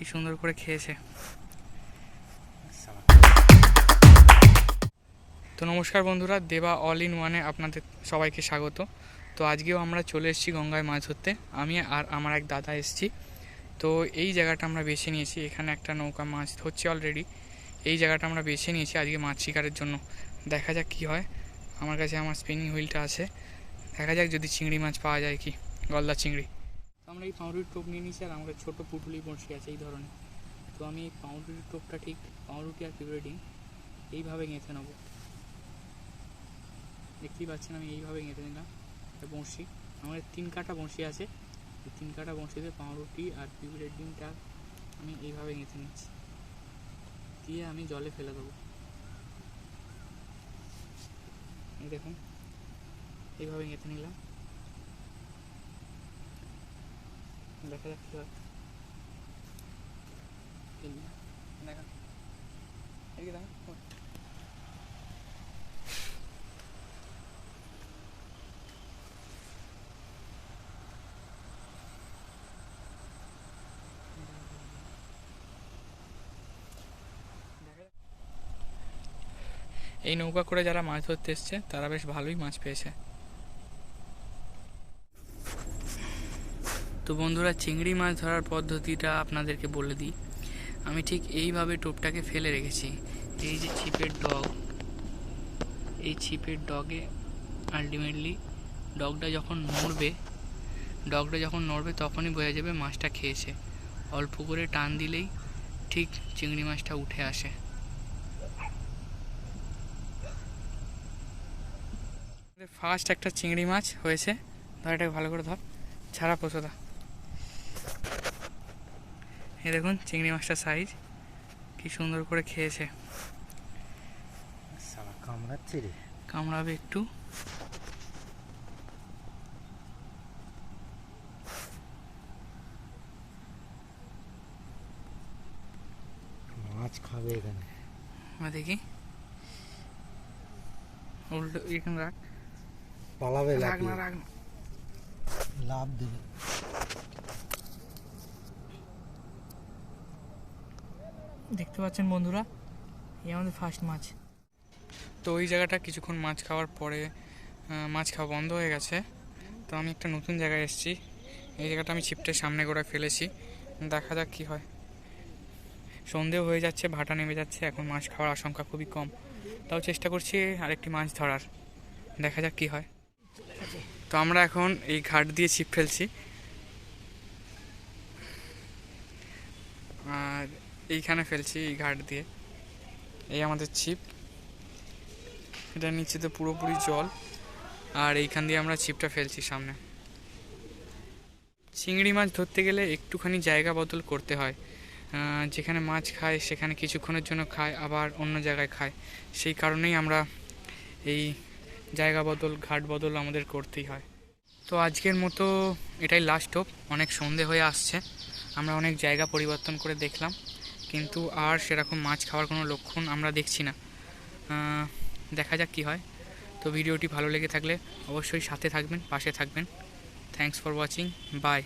কি সুন্দর করে খেয়েছে। তো নমস্কার বন্ধুরা, দেবা অল ইন ওয়ানে আপনাদের সবাইকে স্বাগত। তো আজকেও আমরা চলে এসেছি গঙ্গায় মাছ ধরতে। আমি আর আমার এক দাদা এসেছি। তো এই জায়গাটা আমরা বেছে নিয়েছি। এখানে একটা নৌকা মাছ ধরছে অলরেডি এই জায়গাটা আমরা বেছে নিয়েছি আজকে মাছ শিকারের জন্য। দেখা যাক কি হয়। আমার কাছে আমার স্পিনিং হুইলটা আছে। দেখা যাক যদি চিংড়ি মাছ পাওয়া যায় কি। গলদা চিংড়ি। আমরা এই পাউরুটির টোপ নিয়ে নিয়েছি আর আমাদের ছোটো পুটুলি বড়শি আছে এই ধরনের। তো আমি এই পাউরুটির টোপটা ঠিক পাউরুটি আর পিউরেটিং এইভাবে গেঁথে নেব। দেখতেই পাচ্ছেন আমি এইভাবে গেঁথে নিলাম। বড়শি, আমাদের তিন কাটা বড়শি আছে। এই তিন কাটা বড়শিতে পাউরুটি আর পিউরের ডিমটা আমি এইভাবে গেঁথে নিচ্ছি। দিয়ে আমি জলে ফেলে দেবো। দেখুন, এইভাবে গেঁথে নিলাম। দেখা দেখান এই নৌকা করে যারা মাছ ধরতে এসছে তারা বেশ ভালোই মাছ পেয়েছে। তো বন্ধুরা, চিংড়ি মাছ ধরার পদ্ধতিটা আপনাদেরকে বলে দিই। আমি ঠিক এইভাবে টোপটাকে ফেলে রেখেছি। এই যে ছিপের ডগ, এই ছিপের ডগে আলটিমেটলি ডগটা যখন নড়বে, ডগটা যখন নড়বে তখনই বোঝা যাবে মাছটা খেয়েছে। অল্প করে টান দিলেই ঠিক চিংড়ি মাছটা উঠে আসে। ফার্স্ট একটা চিংড়ি মাছ হয়েছে। ধর এটাকে ভালো করে ধর। ছাড়া পোষোদা এ দেখুন চিংড়ি মাছটার সাইজ কি সুন্দর করে খেয়েছে। সালা কামড়াচ্ছে রে। কামড়াবে একটু। মাছ খাবে এখানে। দেখি। উল্টো এখানে রাখ। পালাবে রাখ না। রাখ না। লাভ দেবে। দেখতে পাচ্ছেন বন্ধুরা, এই আমাদের ফার্স্ট মাছ তো ওই জায়গাটা কিছুক্ষণ মাছ খাওয়ার পরে মাছ খাওয়া বন্ধ হয়ে গেছে। তো আমি একটা নতুন জায়গায় এসেছি। এই জায়গাটা আমি ছিপটের সামনে করে ফেলেছি। দেখা যাক কী হয়। সন্ধেও হয়ে যাচ্ছে, ভাটা নেমে যাচ্ছে, এখন মাছ খাওয়ার আশঙ্কা খুবই কম। তাও চেষ্টা করছি আরেকটি মাছ ধরার। দেখা যাক কী হয়। তো আমরা এখন এই ঘাট দিয়ে ছিপ ফেলছি আর এইখানে ফেলছি, এই ঘাট দিয়ে। এই আমাদের ছিপ। এটা নিচে তো পুরোপুরি জল। আর এইখান দিয়ে আমরা ছিপটা ফেলছি সামনে। চিংড়ি মাছ ধরতে গেলে একটুখানি জায়গা বদল করতে হয়। যেখানে মাছ খায়, সেখানে কিছুক্ষণের জন্য খায়, আবার অন্য জায়গায় খায়। সেই কারণেই আমরা এই জায়গা বদল, ঘাট বদল আমাদের করতেই হয়। তো আজকের মতো এটাই লাস্ট হোপ অনেক সন্ধে হয়ে আসছে। আমরা অনেক জায়গা পরিবর্তন করে দেখলাম। কিন্তু আর সেরকম মাছ খাওয়ার কোনো লক্ষণ আমরা দেখছি না। দেখা যাক কী হয়। তো ভিডিওটি ভালো লেগে থাকলে অবশ্যই সাথে থাকবেন, পাশে থাকবেন। Thanks for watching by